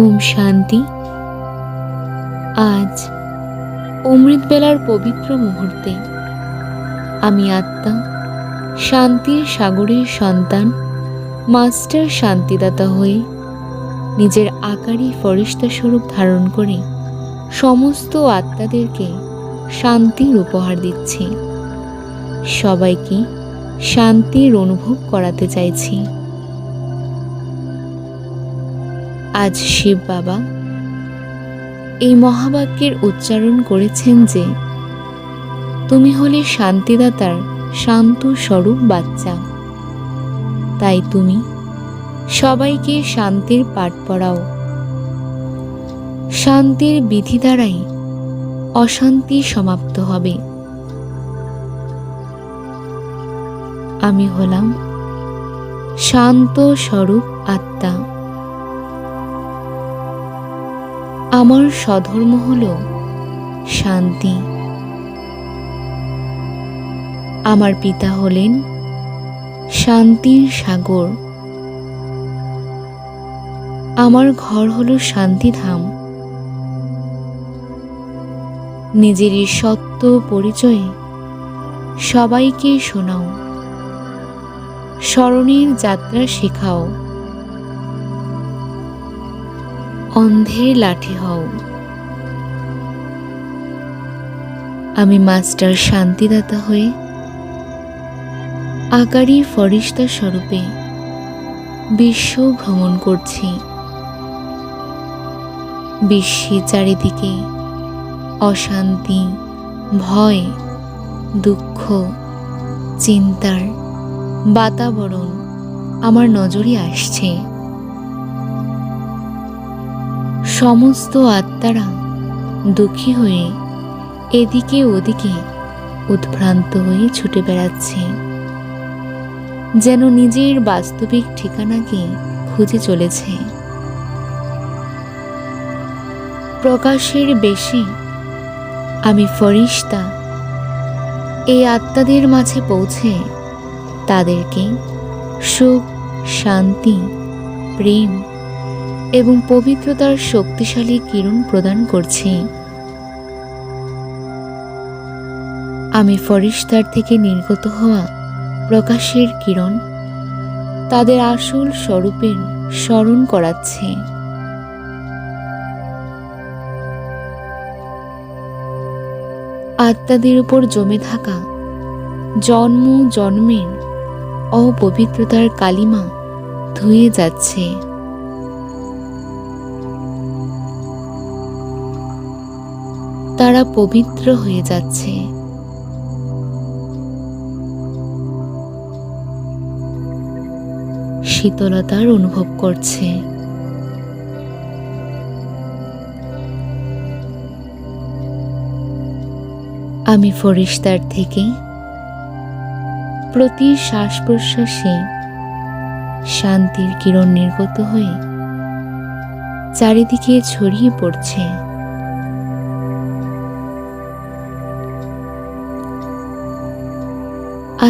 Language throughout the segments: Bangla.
ওম শান্তি। আজ অমৃত বেলার পবিত্র মুহূর্তে আমি আত্মা, শান্তির সাগরের সন্তান, মাস্টার শান্তিদাতা হয়ে নিজের আকারী ফরিস্তা স্বরূপ ধারণ করে সমস্ত আত্মাদেরকে শান্তির উপহার দিচ্ছি। সবাইকে শান্তির অনুভব করাতে চাইছি। আজ শিব বাবা এই মহাবাক্যের উচ্চারণ করেছেন যে, তুমি হলে শান্তিদাতার শান্ত স্বরূপ বাচ্চা। তাই তুমি সবাইকে শান্তির পাঠ পড়াও। শান্তির বিধি দ্বারাই অশান্তি সমাপ্ত হবে। আমি হলাম শান্ত স্বরূপ আত্মা। আমার স্বধর্ম হল শান্তি। আমার পিতা হলেন শান্তির সাগর। আমার ঘর হলো শান্তিধাম। নিজের সত্য পরিচয়ে সবাইকে শোনাও। স্মরণের যাত্রা শেখাও। অন্ধের লাঠি হও। আমি মাস্টার শান্তিদাতা হয়ে আকারী ফরিস্তা স্বরূপে বিশ্ব ভ্রমণ করছি। বিশ্বে চারিদিকে অশান্তি, ভয়, দুঃখ, চিন্তার বাতাবরণ আমার নজরে আসছে। সমস্ত আত্মারা দুঃখী হয়ে এদিকে ওদিকে উদ্ভ্রান্ত হয়ে ছুটে বেড়াচ্ছে। যেন নিজের বাস্তবিক ঠিকানাকে খুঁজে চলেছে। প্রকাশের বেশি আমি ফরিস্তা এই আত্মাদের মাঝে পৌঁছে তাদেরকে সুখ, শান্তি, প্রেম এবং পবিত্রতার শক্তিশালী কিরণ প্রদান করছি। আমি ফরিস্তার থেকে নির্গত হওয়া প্রকাশের কিরণ তাদের আসল স্বরূপের স্মরণ করাচ্ছে। আত্মাদের উপর জমে থাকা জন্ম জন্মের অপবিত্রতার কালিমা ধুয়ে যাচ্ছে। তারা পবিত্র হয়ে যাচ্ছে। শীতলতার অনুভব করছে। আমি ফরিস্তার থেকে প্রতি শ্বাস প্রশ্বাসে শান্তির কিরণ নির্গত হয়ে চারিদিকে ছড়িয়ে পড়ছে।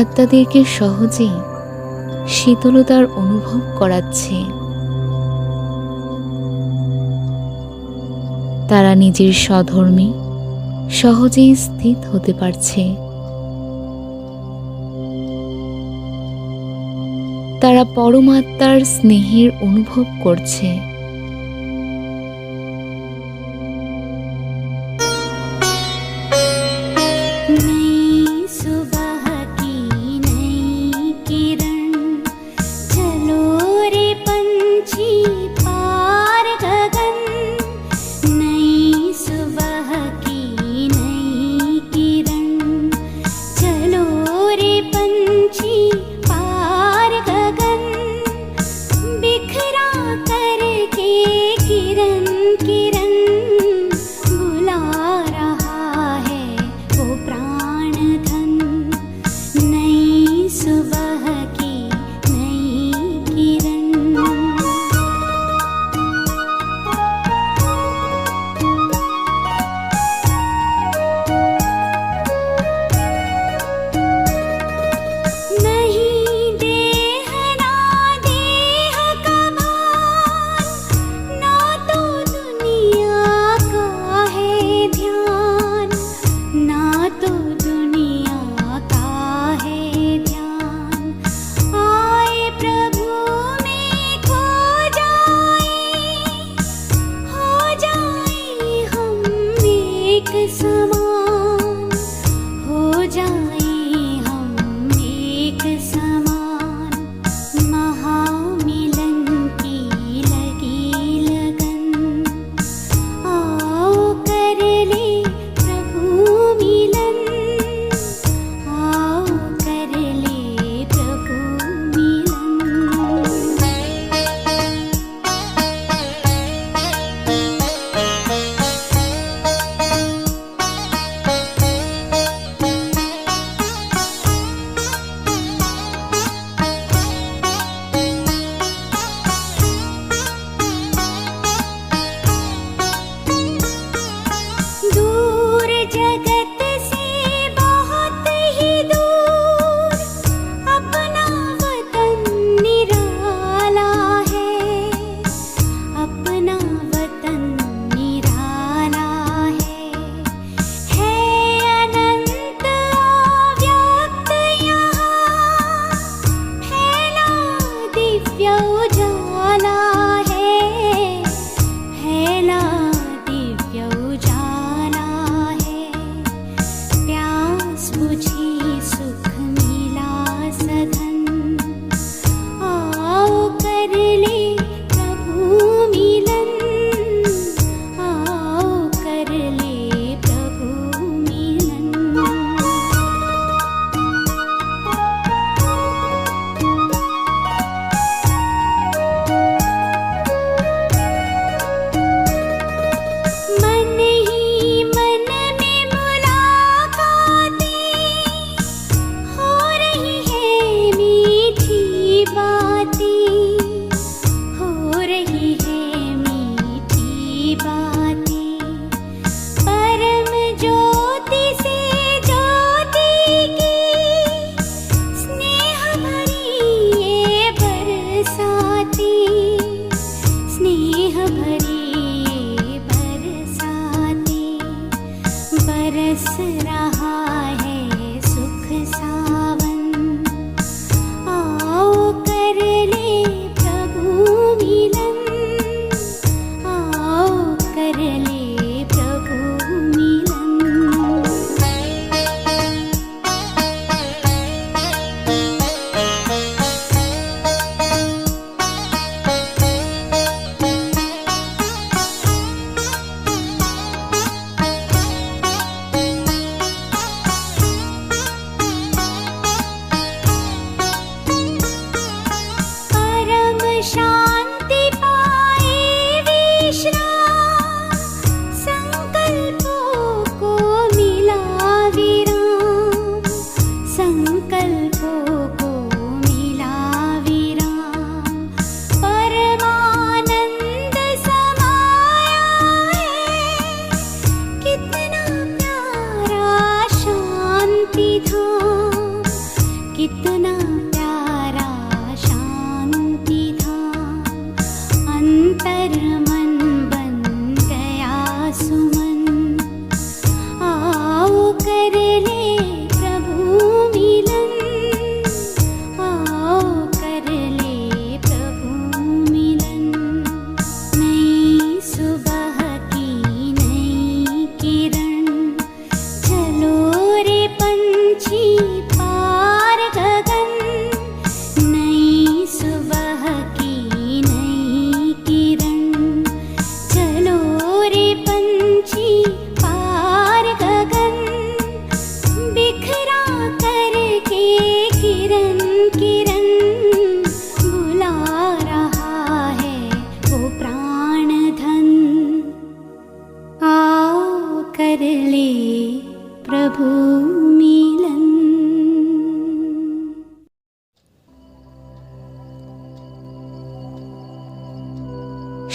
আত্মাদেরকে সহজেই শীতলতার অনুভব করাচ্ছে। তারা নিজের স্বধর্মে সহজেই স্থিত হতে পারছে। তারা পরমাত্মার স্নেহের অনুভব করছে।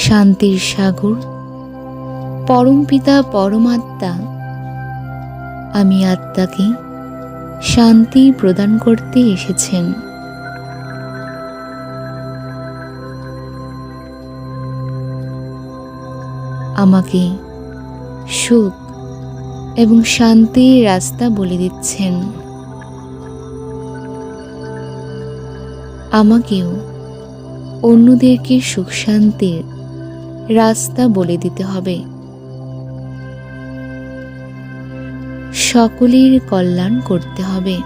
শান্তির সাগর পিতা, পরমাত্মা। আমি আত্মাকে শান্তি প্রদান করতে এসেছেন। আমাকে সুখ এবং শান্তির রাস্তা বলে দিচ্ছেন। আমাকেও অন্যদেরকে সুখ শান্তির রাস্তা বলে দিতে হবে। সকলের কল্যাণ করতে হবে।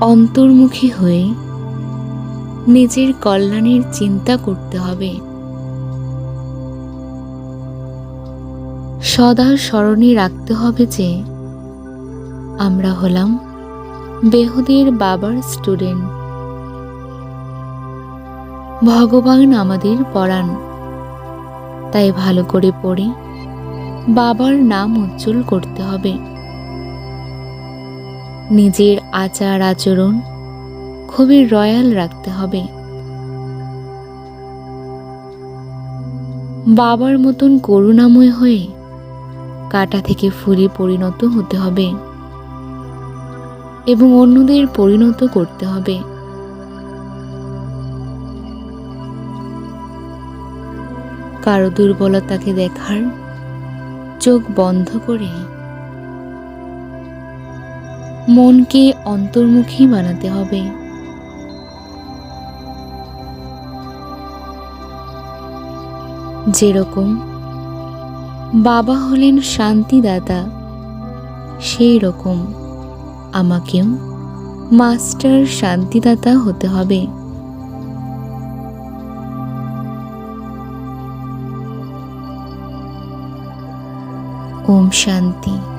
অন্তর্মুখী হয়ে নিজের কল্যাণের চিন্তা করতে হবে। সদা স্মরণে রাখতে হবে যে আমরা হলাম বেহুদের বাবার স্টুডেন্ট। ভগবান আমাদের পড়ান তাই ভালো করে পড়ে, বাবার নাম উজ্জ্বল করতে হবে। নিজের আচার আচরণ খুবই রয়্যাল রাখতে হবে। বাবার মতন করুণাময় হয়ে কাটা থেকে ফুলে পরিণত হতে হবে এবং অন্যদের পরিণত করতে হবে। কারও দুর্বলতাকে দেখার চোখ বন্ধ করে মনকে অন্তর্মুখী বানাতে হবে। যেরকম বাবা হলেন শান্তিদাতা সেই রকম আমাকেও মাস্টার শান্তিদাতা হতে হবে। ওম শান্তি